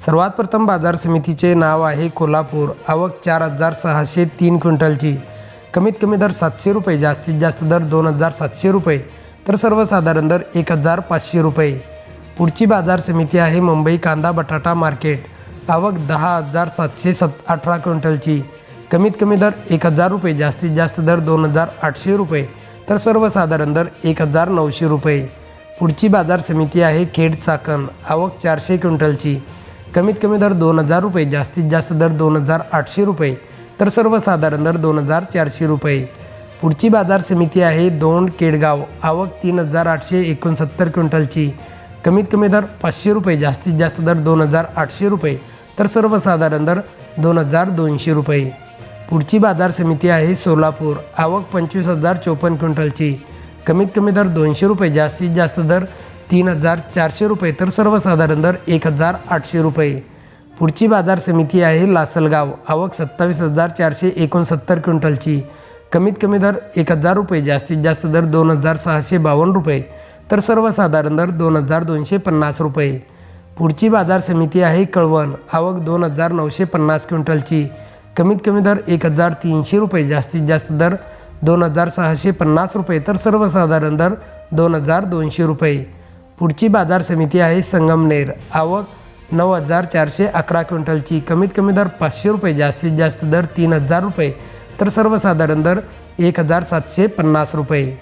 सर्वात प्रथम बाजार समितीचे नाव आहे कोल्हापूर. आवक चार हजार सहाशे तीन क्विंटलची. कमीत कमी दर सातशे रुपये जास्तीत जास्त दर दोन हजार सातशे रुपये तर सर्वसाधारण दर एक हजार पाचशे रुपये. पुढची बाजार समिती आहे मुंबई कांदा बटाटा मार्केट. आवक दहा हजार सातशे सत अठरा क्विंटलची. कमीत कमी दर एक हजार रुपये जास्तीत जास्त दर दोन हजार आठशे रुपये तर सर्वसाधारण दर एक हजार नऊशे रुपये. पुढची बाजार समिती आहे खेड चाकण. आवक चारशे क्विंटलची. कमीत कमी दर दोन हजार रुपये जास्तीत जास्त दर दोन हजार आठशे रुपये तर सर्वसाधारण दर दोन हजार चारशे रुपये. पुढची बाजार समिती आहे दोन केडगाव आवक तीन हजार आठशे एकोणसत्तर क्विंटलची. कमीत कमी दर पाचशे रुपये जास्तीत जास्त दर दोन हजार आठशे रुपये तर सर्वसाधारण दर दोन हजार दोनशे रुपये. पुढची बाजार समिती आहे सोलापूर आवक पंचवीस हजार चोपन्न क्विंटलची. कमीत कमी दर दोनशे रुपये जास्तीत जास्त दर तीन हजार चारशे रुपये. तर सर्वसाधारण दर एक हजार आठशे रुपये. पुढची बाजार समिती आहे लासलगाव. आवक सत्तावीस हजार चारशे एकोणसत्तर क्विंटलची. कमीत कमी दर एक हजार रुपये. जास्तीत जास्त दर दोन हजार सहाशे बावन्न रुपये. तर सर्वसाधारण दर दोन हजार दोनशे पन्नास रुपये. पुढची बाजार समिती आहे कळवण. आवक दोन हजार नऊशे पन्नास क्विंटलची. कमीत कमी दर एक हजार तीनशे रुपये. जास्तीत जास्त दर दोन हजार सहाशे पन्नास रुपये. तर सर्वसाधारण दर दोन हजार दोनशे रुपये. पुढची बाजार समिती आहे संगमनेर आवक नऊ हजार चारशे अकरा क्विंटलची. कमीत कमी दर पाचशे रुपये जास्तीत जास्त दर तीन हजार रुपये. तर सर्वसाधारण दर एक हजार सातशे पन्नास रुपये.